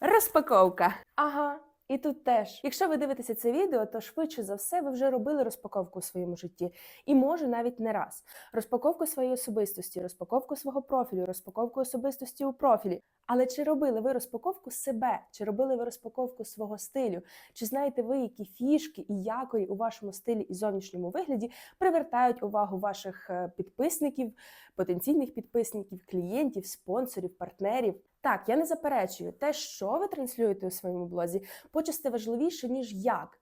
Розпаковка. Ага. І тут теж, якщо ви дивитеся це відео, то швидше за все ви вже робили розпаковку у своєму житті, і може навіть не раз. Розпаковку своєї особистості, розпаковку свого профілю, розпаковку особистості у профілі. Але чи робили ви розпаковку себе? Чи робили ви розпаковку свого стилю? Чи знаєте ви, які фішки і якорі у вашому стилі і зовнішньому вигляді привертають увагу ваших е, підписників, потенційних підписників, клієнтів, спонсорів, партнерів? Так, я не заперечую, те, що ви транслюєте у своєму блозі, почасти важливіше, ніж як.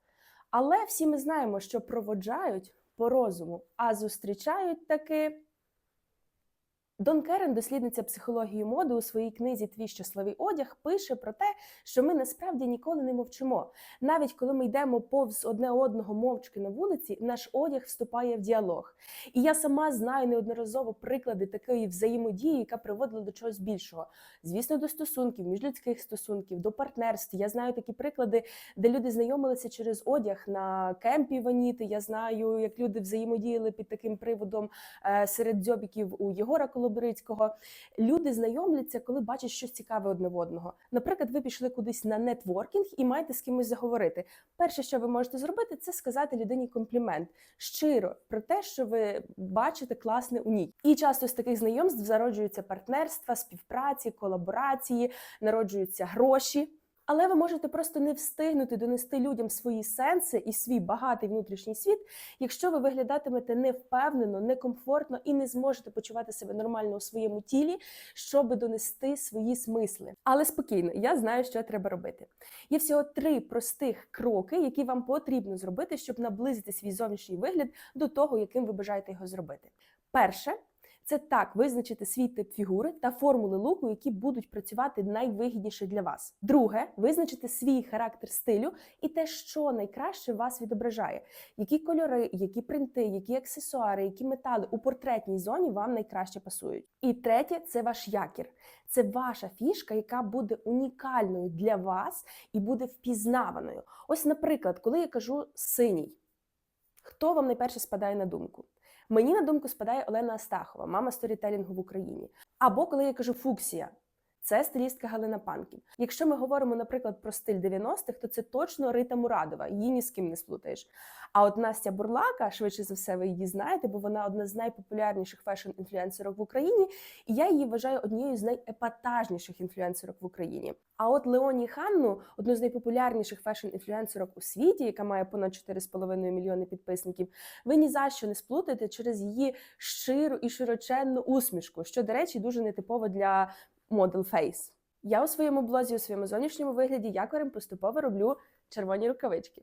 Але всі ми знаємо, що проводжають по розуму, а зустрічають таки. Дон Керен, дослідниця психології моди, у своїй книзі Твій щасливий одяг пише про те, що ми насправді ніколи не мовчимо. Навіть коли ми йдемо повз одне одного мовчки на вулиці, наш одяг вступає в діалог. І я сама знаю неодноразово приклади такої взаємодії, яка приводила до чогось більшого. Звісно, до стосунків, міжлюдських стосунків, до партнерств. Я знаю такі приклади, де люди знайомилися через одяг на кемпі Ваніти. Я знаю, як люди взаємодіяли під таким приводом е, серед дзьобіків у Єгора Колобрицького. Люди знайомляться, коли бачать щось цікаве одне в одного. Наприклад, ви пішли кудись на нетворкінг і маєте з кимось заговорити. Перше, що ви можете зробити, це сказати людині комплімент щиро про те, що ви бачите класне у ній. І часто з таких знайомств зароджуються партнерства, співпраці, колаборації, народжуються гроші. Але ви можете просто не встигнути донести людям свої сенси і свій багатий внутрішній світ, якщо ви виглядатимете невпевнено, некомфортно і не зможете почувати себе нормально у своєму тілі, щоб донести свої смисли. Але спокійно, я знаю, що треба робити. Є всього три простих кроки, які вам потрібно зробити, щоб наблизити свій зовнішній вигляд до того, яким ви бажаєте його зробити. Перше. Це так визначити свій тип фігури та формули луку, які будуть працювати найвигідніше для вас. Друге визначити свій характер стилю і те, що найкраще вас відображає, які кольори, які принти, які аксесуари, які метали у портретній зоні вам найкраще пасують. І третє це ваш якір. Це ваша фішка, яка буде унікальною для вас і буде впізнаваною. Ось, наприклад, коли я кажу синій, хто вам найперше спадає на думку? Мені на думку спадає Олена Астахова, мама сторітелінгу в Україні. Або коли я кажу фуксія. Це стилістка Галина Панків. Якщо ми говоримо, наприклад, про стиль 90-х, то це точно Рита Мурадова, її ні з ким не сплутаєш. А от Настя Бурлака, швидше за все, ви її знаєте, бо вона одна з найпопулярніших фешн-інфлюенсерок в Україні, і я її вважаю однією з найепатажніших інфлюенсерок в Україні. А от Леоні Ханну, одну з найпопулярніших фешн-інфлюенсерок у світі, яка має понад 4,5 мільйони підписників, ви ні за що не сплутаєте через її щиру і широченну усмішку, що, до речі, дуже нетипово для Model Face. Я у своєму блозі, у своєму зовнішньому вигляді якорем поступово роблю червоні рукавички.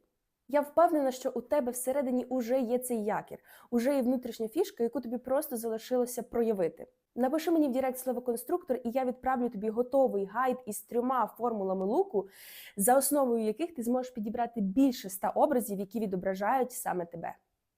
Я впевнена, що у тебе всередині уже є цей якір, уже є внутрішня фішка, яку тобі просто залишилося проявити. Напиши мені в Директ слово конструктор, і я відправлю тобі готовий гайд із трьома формулами луку, за основою яких ти зможеш підібрати більше ста образів, які відображають саме тебе.